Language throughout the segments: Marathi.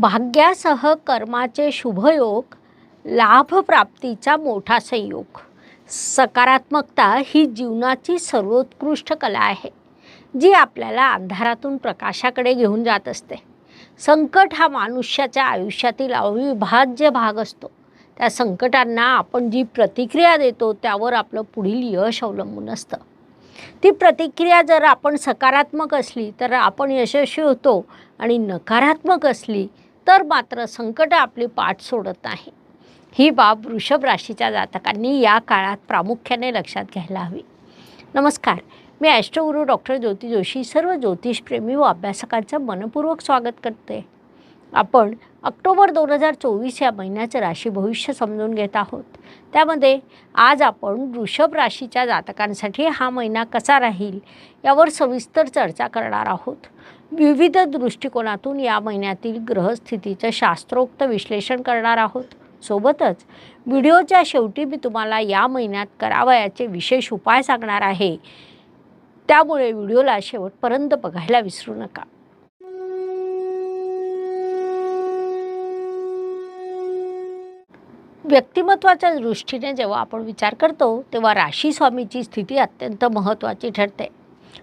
भाग्यासह कर्माचे शुभयोग लाभप्राप्तीचा मोठा संयोग. सकारात्मकता ही जीवनाची सर्वोत्कृष्ट कला आहे जी आपल्याला अंधारातून प्रकाशाकडे घेऊन जात असते. संकट हा मनुष्याच्या आयुष्यातील अविभाज्य भाग असतो. त्या संकटांना आपण जी प्रतिक्रिया देतो त्यावर आपलं पुढील यश अवलंबून असतं. ती प्रतिक्रिया जर आपण सकारात्मक असली तर आपण यशस्वी होतो आणि नकारात्मक असली तर मात्र संकट आपली पाठ सोडत नाही. ही बाब वृषभ राशीच्या जातकांनी या काळात प्रामुख्याने लक्षात घ्यायला हवी. नमस्कार मी astro guru doctor Jyoti Joshi सर्व ज्योतिषप्रेमी व अभ्यासकांचं मनपूर्वक स्वागत करते. आपण ऑक्टोबर दोन हजार चोवीस या महिन्याचं राशी भविष्य समजून घेत आहोत. त्यामध्ये आज आपण वृषभ राशीच्या जातकांसाठी हा महिना कसा राहील यावर सविस्तर चर्चा करणार आहोत. विविध दृष्टिकोनातून या महिन्यातील ग्रहस्थितीचं शास्त्रोक्त विश्लेषण करणार आहोत. सोबतच व्हिडिओच्या शेवटी मी तुम्हाला या महिन्यात करावयाचे विशेष उपाय सांगणार आहे. त्यामुळे व्हिडिओला शेवटपर्यंत बघायला विसरू नका. व्यक्तिमत्वाच्या दृष्टीने जेव्हा आपण विचार करतो तेव्हा राशी स्वामीची स्थिती अत्यंत महत्त्वाची ठरते.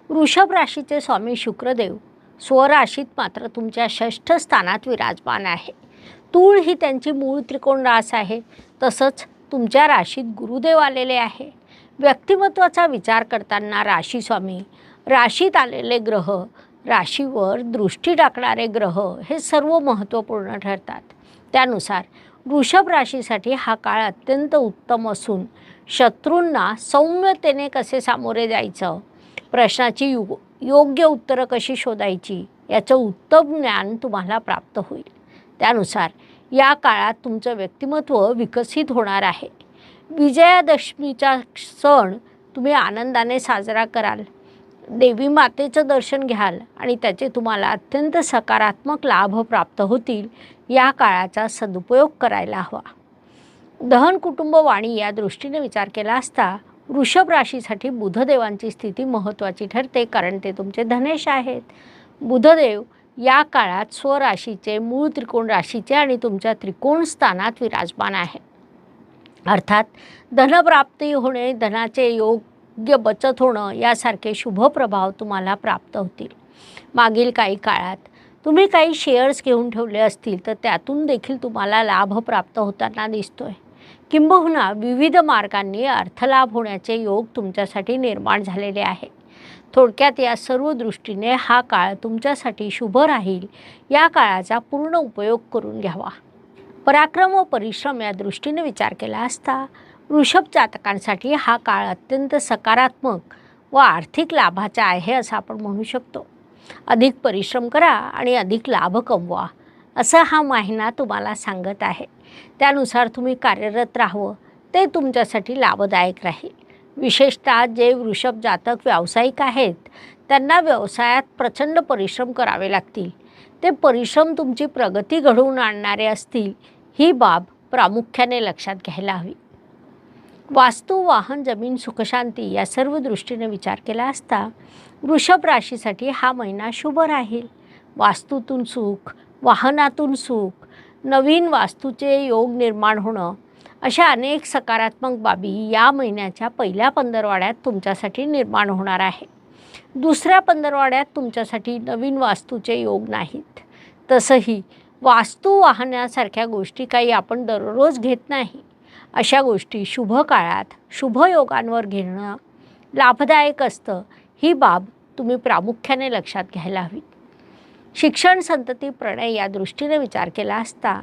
वृषभ राशीचे स्वामी शुक्रदेव स्वराशीत मात्र तुमच्या षष्ठ स्थानात विराजमान आहे. तूळ ही त्यांची मूळ त्रिकोण रास आहे. तसंच तुमच्या राशीत गुरुदेव आलेले आहे. व्यक्तिमत्वाचा विचार करताना राशी स्वामी राशीत आलेले ग्रह राशीवर दृष्टी टाकणारे ग्रह हे सर्व महत्त्वपूर्ण ठरतात. त्यानुसार वृषभ राशीसाठी हा काळ अत्यंत उत्तम असून शत्रूंना सौम्यतेने कसे सामोरे जायचं? प्रश्नाची युग योग्य उत्तरं कशी शोधायची याचं उत्तम ज्ञान तुम्हाला प्राप्त होईल. त्यानुसार या काळात तुमचं व्यक्तिमत्व विकसित होणार आहे. विजयादशमीचा सण तुम्ही आनंदाने साजरा कराल. देवी मातेचं दर्शन घ्याल आणि त्याचे तुम्हाला अत्यंत सकारात्मक लाभ प्राप्त होतील या काळाचा सदुपयोग करायला हवा. दहन कुटुंब वाणी या दृष्टीने विचार केला असता वृषभ राशीसाठी बुधदेवांची स्थिती महत्त्वाची ठरते कारण ते तुमचे धनेश आहेत. बुधदेव या काळात स्वराशीचे मूळ त्रिकोण राशीचे आणि तुमच्या त्रिकोण स्थानात विराजमान आहे. अर्थात धनप्राप्ती होणे धनाचे योग्य बचत होणं यासारखे शुभ प्रभाव तुम्हाला प्राप्त होतील. मागील काही काळात तुम्ही काही शेअर्स घेऊन ठेवले असतील तर त्यातून देखील तुम्हाला लाभ प्राप्त होताना दिसतोय. किंबहुना विविध मार्गांनी अर्थलाभ होण्याचे योग तुमच्यासाठी निर्माण झालेले आहे. थोडक्यात या सर्व दृष्टीने हा काळ तुमच्यासाठी शुभ राहील. या काळाचा पूर्ण उपयोग करून घ्यावा. पराक्रम व परिश्रम या दृष्टीने विचार केला असता वृषभ जातकांसाठी हा काळ अत्यंत सकारात्मक व आर्थिक लाभाचा आहे असं आपण म्हणू शकतो. अधिक परिश्रम करा आणि अधिक लाभ कमवा असं हा महिना तुम्हाला सांगत आहे. त्यानुसार तुम्ही कार्यरत राहावं. ते तुमच्यासाठी लाभदायक राहील. विशेषतः जे वृषभ जातक व्यावसायिक आहेत त्यांना व्यवसायात प्रचंड परिश्रम करावे लागतील. ते परिश्रम तुमची प्रगती घडवून आणणारे असतील ही बाब प्रामुख्याने लक्षात घ्यायला हवी. वास्तू वाहन जमीन सुखशांती या सर्व दृष्टीने विचार केला असता वृषभ राशीसाठी हा महिना शुभ राहील. वास्तूतून सुख वाहनातून सुख नवीन वास्तूचे योग निर्माण होणं अशा अनेक सकारात्मक बाबी या महिन्याच्या पहिल्या पंधरवाड्यात तुमच्यासाठी निर्माण होणार आहे. दुसऱ्या पंधरवाड्यात तुमच्यासाठी नवीन वास्तूचे योग नाहीत. तसंही वास्तू वाहण्यासारख्या गोष्टी काही आपण दररोज घेत नाही. अशा गोष्टी शुभ काळात शुभ योगांवर घेणं लाभदायक असतं. ही बाब तुम्ही प्रामुख्याने लक्षात घ्यायला हवी. शिक्षण संतती प्रणय या दृष्टीने विचार केला असता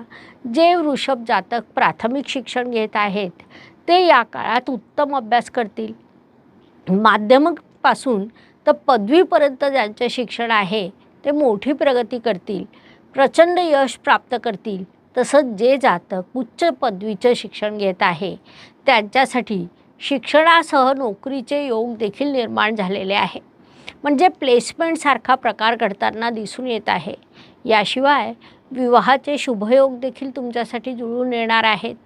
जे वृषभ जातक प्राथमिक शिक्षण घेत आहेत ते या काळात उत्तम अभ्यास करतील. माध्यमिकपासून तर पदवीपर्यंत ज्यांचे शिक्षण आहे ते मोठी प्रगती करतील प्रचंड यश प्राप्त करतील. तसंच जे जातक उच्च पदवीचं शिक्षण घेत आहे त्यांच्यासाठी शिक्षणासह नोकरीचे योग देखील निर्माण झालेले आहे. म्हणजे प्लेसमेंटसारखा प्रकार घडताना दिसून येत आहे. याशिवाय विवाहाचे शुभयोग देखील तुमच्यासाठी जुळून येणार आहेत.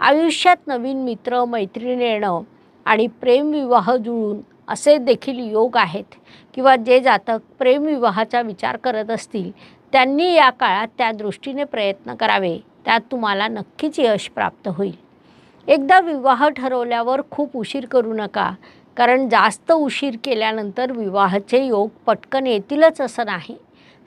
आयुष्यात नवीन मित्र मैत्रीण येणं आणि प्रेमविवाह जुळून असे देखील योग आहेत. किंवा जे जातक प्रेमविवाहाचा विचार करत असतील त्यांनी या काळात त्या दृष्टीने प्रयत्न करावे. त्यात तुम्हाला नक्कीच यश प्राप्त होईल. एकदा विवाह ठरवल्यावर खूप उशीर करू नका. कारण जास्त उशीर केल्यानंतर विवाहाचे योग पटकन येतीलच असं नाही.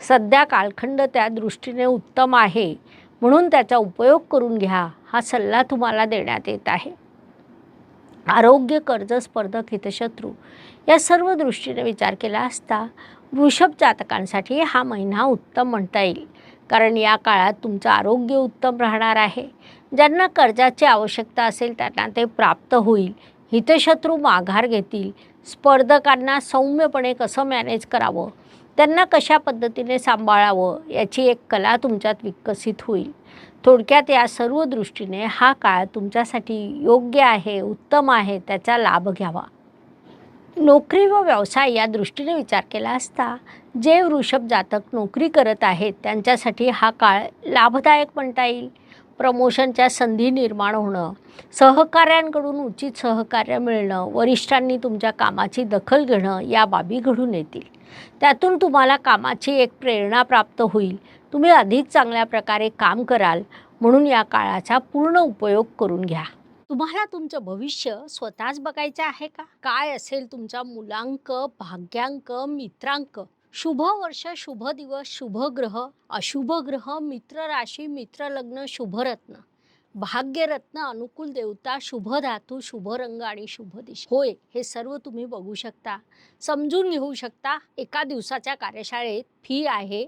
सध्या कालखंड त्या दृष्टीने उत्तम आहे. म्हणून त्याचा उपयोग करून घ्या हा सल्ला तुम्हाला देण्यात येत आहे. आरोग्य कर्ज स्पर्धक हितशत्रू या सर्व दृष्टीने विचार केला असता वृषभ जातकांसाठी हा महिना उत्तम म्हणता येईल. कारण या काळात तुमचं आरोग्य उत्तम राहणार आहे. ज्यांना कर्जाची आवश्यकता असेल त्यांना ते प्राप्त होईल. हितशत्रू माघार घेतील. स्पर्धकांना सौम्यपणे कसं मॅनेज करावं? त्यांना कशा पद्धतीने सांभाळावं? याची एक कला तुमच्यात विकसित होईल. थोडक्यात या सर्व दृष्टीने हा काळ तुमच्यासाठी योग्य आहे उत्तम आहे त्याचा लाभ घ्यावा. नोकरी व व्यवसाय या दृष्टीने विचार केला असता जे वृषभ जातक नोकरी करत आहेत त्यांच्यासाठी हा काळ लाभदायक म्हणता येईल. प्रमोशनच्या संधी निर्माण होणं सहकाऱ्यांकडून उचित सहकार्य मिळणं वरिष्ठांनी तुमच्या कामाची दखल घेणं या बाबी घडून येतील. त्यातून तुम्हाला कामाची एक प्रेरणा प्राप्त होईल. तुम्ही अधिक चांगल्या प्रकारे काम कराल म्हणून या काळाचा पूर्ण उपयोग करून घ्या. तुम्हाला तुमचं भविष्य स्वतःच बघायचं आहे का? काय असेल तुमचा मुलांक भाग्यांक मित्रांक? शुभ वर्ष शुभ दिवस शुभ ग्रह अशुभ ग्रह मित्र राशी मित्र लग्न शुभरत्न भाग्यरत्न अनुकूल देवता शुभ धातू शुभ रंग आणि शुभ दिशा. होय हे सर्व तुम्ही बघू शकता. समजून घेऊ शकता एका दिवसाच्या कार्यशाळेत फी आहे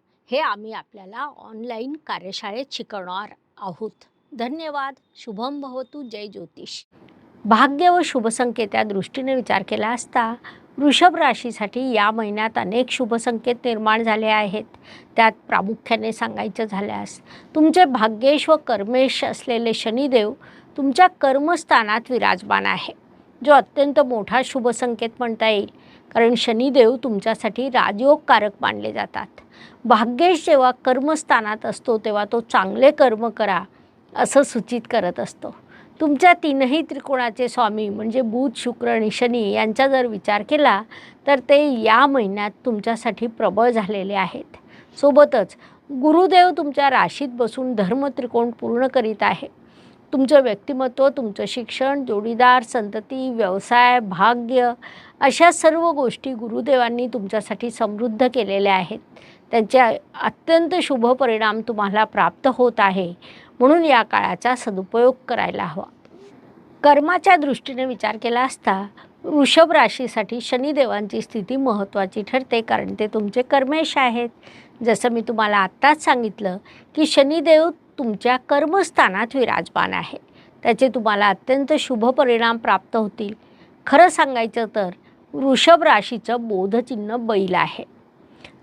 हे आम्ही आपल्याला ऑनलाईन कार्यशाळेत शिकवणार आहोत. धन्यवाद. शुभम भवतु. जय ज्योतिष. भाग्य व शुभसंकेत या दृष्टीने विचार केला असता वृषभ राशीसाठी या महिन्यात अनेक शुभसंकेत निर्माण झाले आहेत. त्यात प्रामुख्याने सांगायचं झाल्यास तुमचे भाग्येश व कर्मेश असलेले शनिदेव तुमच्या कर्मस्थानात विराजमान आहे. जो अत्यंत मोठा शुभसंकेत म्हणता येईल. कारण शनिदेव तुमच्यासाठी राजयोगकारक मानले जातात. भाग्येश जेव्हा कर्मस्थानात असतो तेव्हा तो चांगले कर्म करा असं सूचित करत असतो. तुमच्या तीनही त्रिकोणाचे स्वामी म्हणजे बुध शुक्र आणि शनी यांचा जर विचार केला तर ते या महिन्यात तुमच्यासाठी प्रबळ झालेले आहेत. सोबतच गुरुदेव तुमच्या राशीत बसून धर्मत्रिकोण पूर्ण करीत आहे तुमचं व्यक्तिमत्व तुमचं शिक्षण जोडीदार संतती व्यवसाय भाग्य अशा सर्व गोष्टी गुरुदेवांनी तुमच्यासाठी समृद्ध केलेल्या आहेत. त्यांचे अत्यंत शुभ परिणाम तुम्हाला प्राप्त होत आहे. म्हणून या काळाचा सदुपयोग करायला हवा. कर्माच्या दृष्टीने विचार केला असता वृषभ राशीसाठी शनिदेवांची स्थिती महत्त्वाची ठरते कारण ते तुमचे कर्मेश आहेत. जसं मी तुम्हाला आत्ताच सांगितलं की शनिदेव तुमच्या कर्मस्थानात विराजमान आहे. त्याचे तुम्हाला अत्यंत शुभ परिणाम प्राप्त होतील. खरं सांगायचं तर वृषभ राशीचं बोधचिन्ह बैल आहे.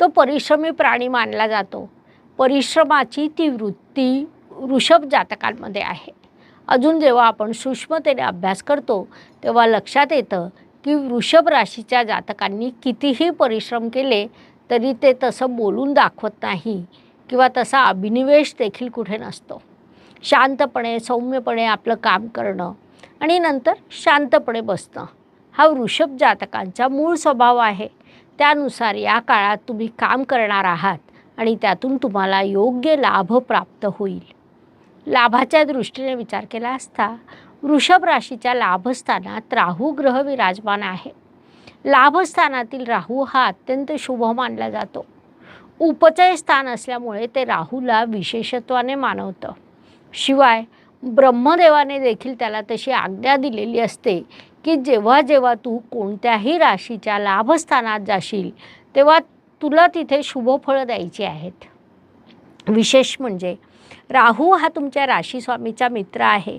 तो परिश्रमी प्राणी मानला जातो. परिश्रमाची ती वृत्ती वृषभ जातकांमध्ये आहे. अजून जेव्हा आपण सूक्ष्मतेने अभ्यास करतो तेव्हा लक्षात येतं की वृषभ राशीच्या जातकांनी कितीही परिश्रम केले तरी ते तसं बोलून दाखवत नाही. किंवा तसा अभिनिवेश देखील कुठे नसतो. शांतपणे सौम्यपणे आपलं काम करणं आणि नंतर शांतपणे बसणं हा वृषभ जातकांचा मूळ स्वभाव आहे. त्यानुसार या काळात तुम्ही काम करणार आहात आणि त्यातून तुम्हाला योग्य लाभ प्राप्त होईल. लाभाच्या दृष्टीने विचार केला असता वृषभ राशीच्या लाभस्थानात राहू ग्रह विराजमान आहे. लाभस्थानातील राहू हा अत्यंत शुभ मानला जातो. उपचय स्थान असल्यामुळे ते राहूला विशेषत्वाने मानवतं. शिवाय ब्रह्मदेवाने देखील त्याला तशी आज्ञा दिलेली असते की जेव्हा जेव्हा तू कोणत्याही राशीच्या लाभस्थानात जाशील तेव्हा तुला तिथे शुभफळं द्यायची आहेत. विशेष म्हणजे राहू हा तुमच्या राशीस्वामीचा मित्र आहे.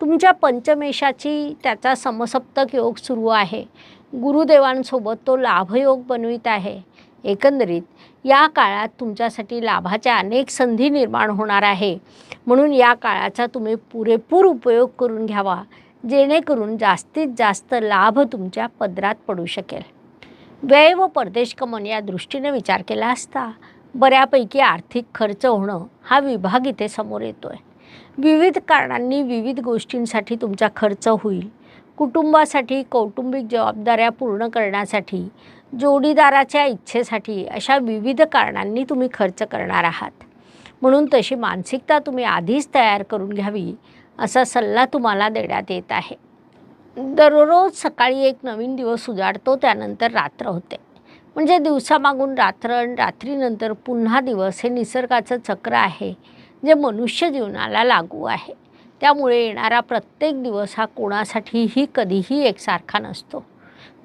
तुमच्या पंचमेशाची त्याचा समसप्तक योग सुरू आहे. गुरुदेवांसोबत तो लाभयोग बनवित आहे. एकंदरीत या काळात तुमच्यासाठी लाभाच्या अनेक संधी निर्माण होणार आहे. म्हणून या काळाचा तुम्ही पुरेपूर उपयोग करून घ्यावा जेणेकरून जास्तीत जास्त लाभ तुमच्या पदरात पडू शकेल. व्यय व परदेश कमन या दृष्टीने विचार केला असता बऱ्यापैकी आर्थिक खर्च होणं हा विभाग इथे समोर येतो आहे विविध कारणांनी विविध गोष्टींसाठी तुमचा खर्च होईल. कुटुंबासाठी कौटुंबिक जबाबदाऱ्या पूर्ण करण्यासाठी जोडीदाराच्या इच्छेसाठी अशा विविध कारणांनी तुम्ही खर्च करणार आहात. म्हणून तशी मानसिकता तुम्ही आधीच तयार करून घ्यावी असा सल्ला तुम्हाला देण्यात येत आहे. दररोज सकाळी एक नवीन दिवस उजाडतो त्यानंतर रात्र होते. म्हणजे दिवसामागून रात्र आणि रात्रीनंतर पुन्हा दिवस हे निसर्गाचं चक्र आहे जे मनुष्य जीवनाला लागू आहे. त्यामुळे येणारा प्रत्येक दिवस हा कोणासाठीही कधीही एकसारखा नसतो.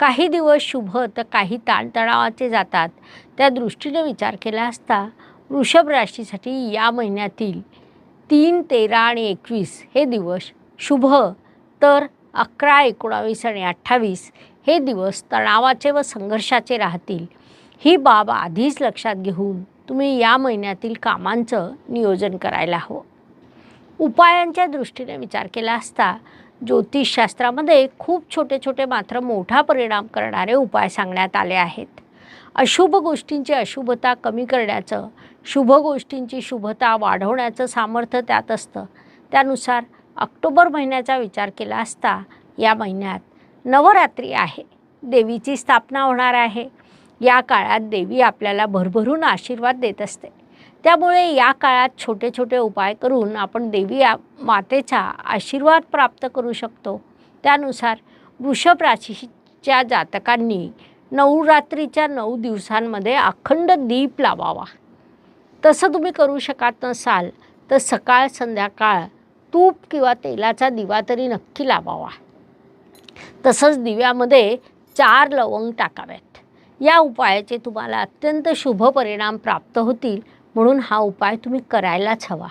काही दिवस शुभ तर काही ताणतणावाचे जातात. त्या दृष्टीने विचार केला असता वृषभ राशीसाठी या महिन्यातील तीन तेरा आणि एकवीस हे दिवस शुभ तर अकरा एकोणावीस आणि अठ्ठावीस हे दिवस तणावाचे व संघर्षाचे राहतील. ही बाब आधीच लक्षात घेऊन तुम्ही या महिन्यातील कामांचं नियोजन करायला हवं. उपायांच्या दृष्टीने विचार केला असता ज्योतिषशास्त्रामध्ये खूप छोटे छोटे मात्र मोठा परिणाम करणारे उपाय सांगण्यात आले आहेत. अशुभ गोष्टींची अशुभता कमी करण्याचं शुभ गोष्टींची शुभता वाढवण्याचं सामर्थ्य त्यात असतं. त्यानुसार ऑक्टोबर महिन्याचा विचार केला असता या महिन्यात नवरात्री आहे. देवीची स्थापना होणार आहे. या काळात देवी आपल्याला भरभरून आशीर्वाद देत असते. त्यामुळे या काळात छोटे छोटे उपाय करून आपण देवी मातेचा आशीर्वाद प्राप्त करू शकतो. त्यानुसार वृषभ राशीच्या जातकांनी नवरात्रीच्या नऊ दिवसांमध्ये अखंड दीप लावावा. तसं तुम्ही करू शकत नसाल तर सकाळ संध्याकाळ तूप किंवा तेलाचा दिवा तरी नक्की लावावा. तसंच दिव्यामध्ये चार लवंग टाकाव्यात या उपायाचे तुम्हाला अत्यंत शुभ परिणाम प्राप्त होतील. म्हणून हा उपाय तुम्ही करायलाच हवा.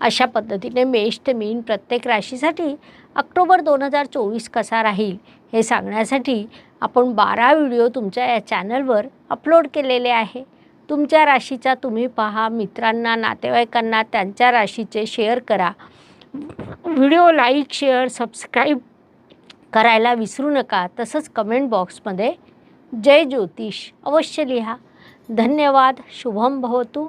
अशा पद्धतीने मेष ते मीन प्रत्येक राशीसाठी ऑक्टोबर दोन हजार चोवीस कसा राहील हे सांगण्यासाठी आपण बारा व्हिडिओ तुमच्या या चॅनलवर अपलोड केलेले आहे. तुमच्या राशीचा तुम्ही पहा मित्रांना नातेवाईकांना त्यांच्या राशीचे शेअर करा. व्हिडिओ लाईक शेअर सबस्क्राईब करायला विसरू नका. तसंच कमेंट बॉक्समध्ये जय ज्योतिष अवश्य लिहा. धन्यवाद शुभम भवतू.